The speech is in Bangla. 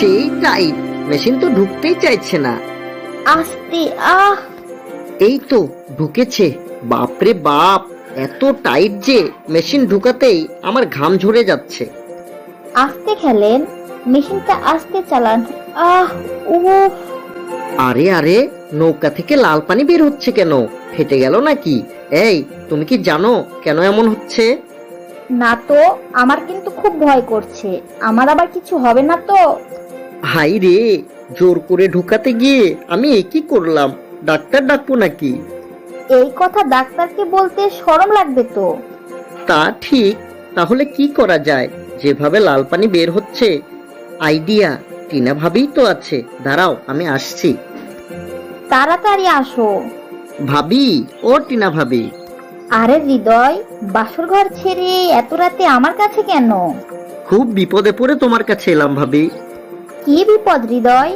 সেই টাইট মেশিন তো ঢুকতেই চাইছে না। আস্তে আহ। এই তো ঢুকেছে। বাপরে বাপ এত টাইট যে মেশিন ঢুকাতেই আমার ঘাম ঝরে যাচ্ছে। আস্তে খেলেন মেশিনটা আস্তে চালান। আহ উফ আরে আরে নৌকা থেকে লাল পানি বের হচ্ছে কেন? ফেটে গেল নাকি? এই তুমি কি জানো কেন এমন হচ্ছে? না তো আমার কিন্তু খুব ভয় করছে। আমার আবার কিছু হবে না তো? হাই রে জোর করে ঢুকাতে গিয়ে আমি এ কি করলাম? ডাক্তার ডাকবো নাকি? এই কথা ডাক্তারকে বলতে শরম লাগবে তো। তা ঠিক তাহলে কি করা যায়? যেভাবে লাল পানি বের হচ্ছে আইডিয়া টিনা ভাবেই তো আছে। দাঁড়াও আমি আসছি। তাড়াতাড়ি আসো। ভাবি ও টিনা ভাবি। আরে হৃদয় বাসর ঘর ছেড়ে এত রাতে আমার কাছে কেন? খুব বিপদে পড়ে তোমার কাছে এলাম ভাবি। কি বিপদ হৃদয়?